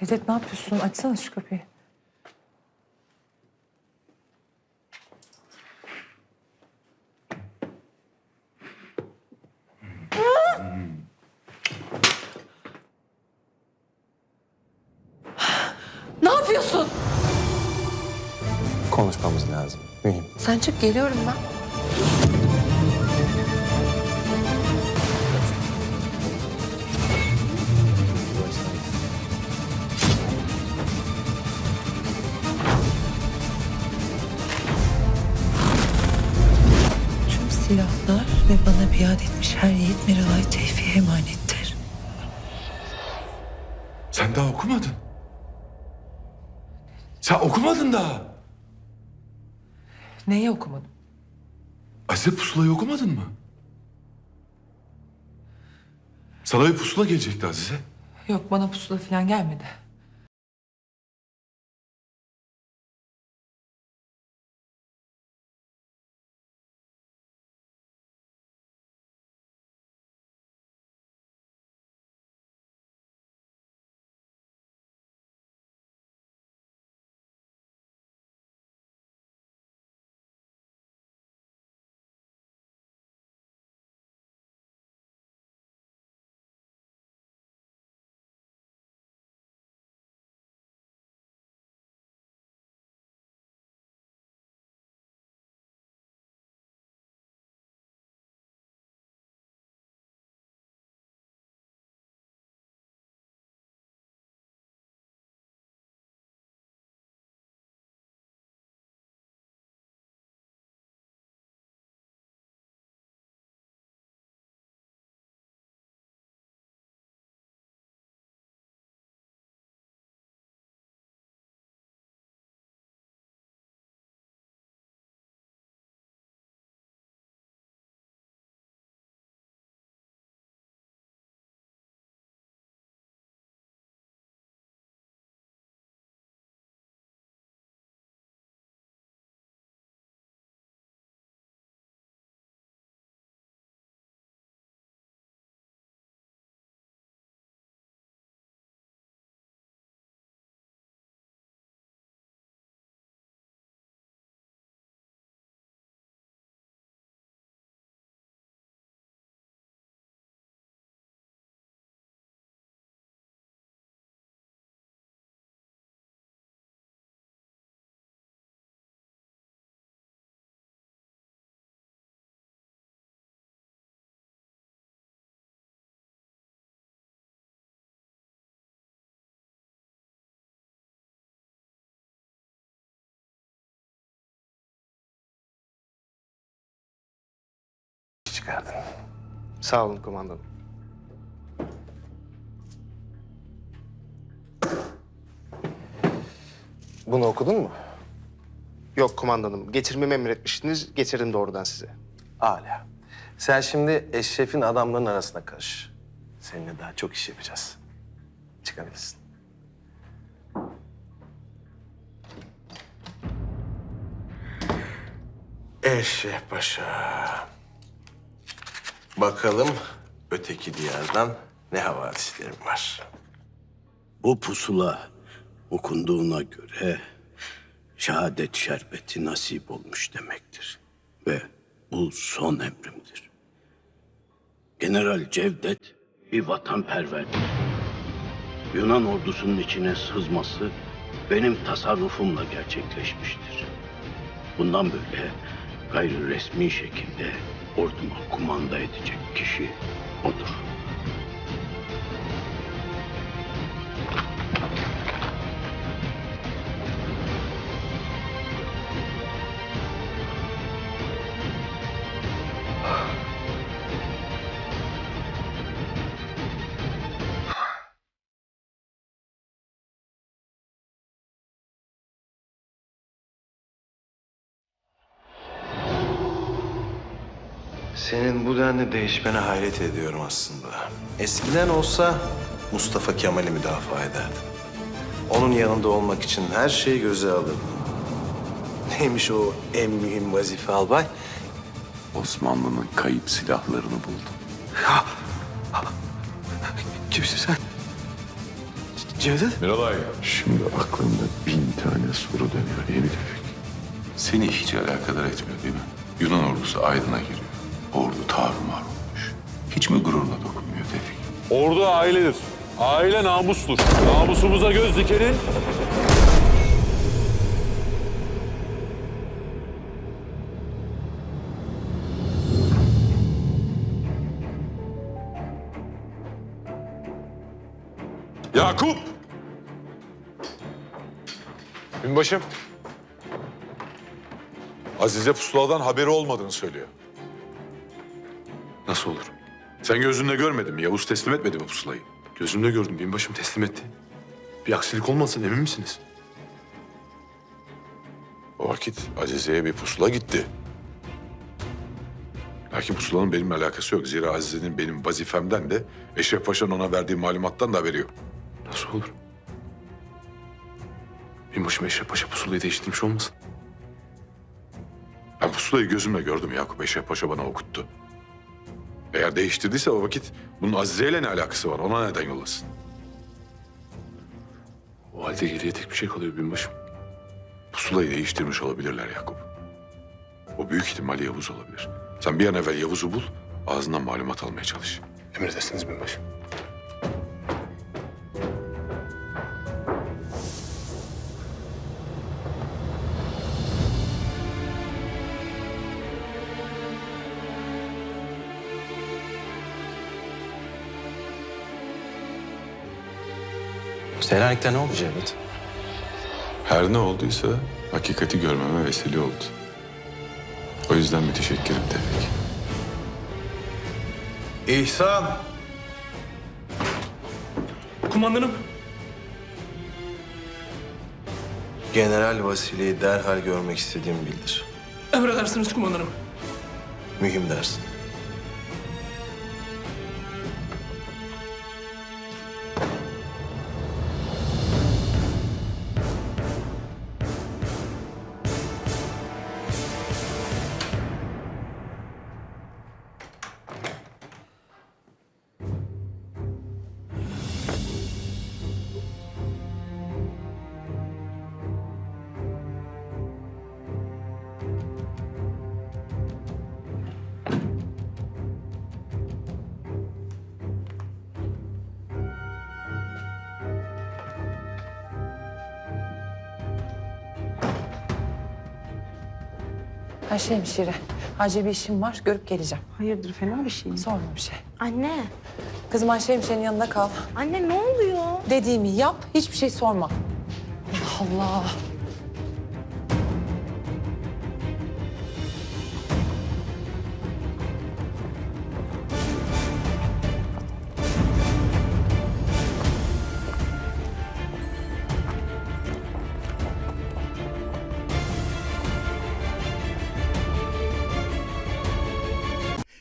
Cevdet ne yapıyorsun? Açsana şu kapıyı. Ne yapıyorsun? Konuşmamız lazım. Mühim. Sen çık geliyorum ben. Ve bana biat etmiş her yiğit Miralay Tevfik'e emanettir. Sen daha okumadın. Sen okumadın daha. Neyi okumadım? Azize pusulayı okumadın mı? Sana bir pusula gelecekti Azize. Yok bana pusula falan gelmedi. Çıkardın. Sağ olun kumandanım. Bunu okudun mu? Yok kumandanım. Getirmemi emretmiştiniz. Getirdim doğrudan size. Âlâ. Sen şimdi Eşref'in adamlarının arasına karış. Seninle daha çok iş yapacağız. Çıkabilirsin. Eşref Paşa. Bakalım öteki diyardan ne havadislerim var. Bu pusula okunduğuna göre şehadet şerbeti nasip olmuş demektir. Ve bu son emrimdir. General Cevdet bir vatanperverdir. Yunan ordusunun içine sızması benim tasarrufumla gerçekleşmiştir. Bundan böyle gayri resmi şekilde orduma kumanda edecek kişi odur. Senin bu denli değişmene hayret ediyorum aslında. Eskiden olsa Mustafa Kemal'i müdafaa ederdin. Onun yanında olmak için her şeyi göze alırdın. Neymiş o en mühim vazife albay? Osmanlı'nın kayıp silahlarını buldum. Kimsin sen? Cevdet? Miralay. Şimdi aklımda bin tane soru dönüyor Yeni Tevfik. Seni hiç alakadar etmiyor değil mi? Yunan ordusu Aydın'a giriyor. Ordu tarumar olmuş. Hiç mi gururuna dokunmuyor Tevfik? Ordu ailedir. Aile namustur. Namusumuza göz dikenin Yakup! Binbaşım. Azize pusuladan haberi olmadığını söylüyor. Nasıl olur? Sen gözünle görmedin mi? Yavuz teslim etmedi mi pusulayı? Gözümle gördüm. Binbaşım teslim etti. Bir aksilik olmasın emin misiniz? O vakit Azize'ye bir pusula gitti. Lakin pusulanın benimle alakası yok. Zira Azize'nin benim vazifemden de Eşref Paşa'nın ona verdiği malumattan da haberi yok. Nasıl olur? Binbaşım Eşref Paşa pusulayı değiştirmiş olmasın? Ben pusulayı gözümle gördüm Yakup Eşref Paşa bana okuttu. Eğer değiştirdiyse o vakit bunun Azize'yle ne alakası var? Ona neden yollasın? O halde geriye tek bir şey kalıyor binbaşım. Pusulayı değiştirmiş olabilirler Yakup. O büyük ihtimalle Yavuz olabilir. Sen bir an evvel Yavuz'u bul, ağzından malumat almaya çalış. Emredersiniz binbaşım. Selanik'te ne oldu Cevdet? Her ne olduysa hakikati görmeme vesile oldu. O yüzden müteşekkirim Tevfik. İhsan! Kumandanım. General Vasili'yi derhal görmek istediğimi bildir. Emredersiniz kumandanım. Mühim dersin. Ayşe hemşire. Acil bir işim var. Görüp geleceğim. Hayırdır fena bir şey mi? Sorma bir şey. Anne, Kızım Ayşe hemşirenin yanında kal. anne ne oluyor? Dediğimi yap. Hiçbir şey sorma. Allah Allah.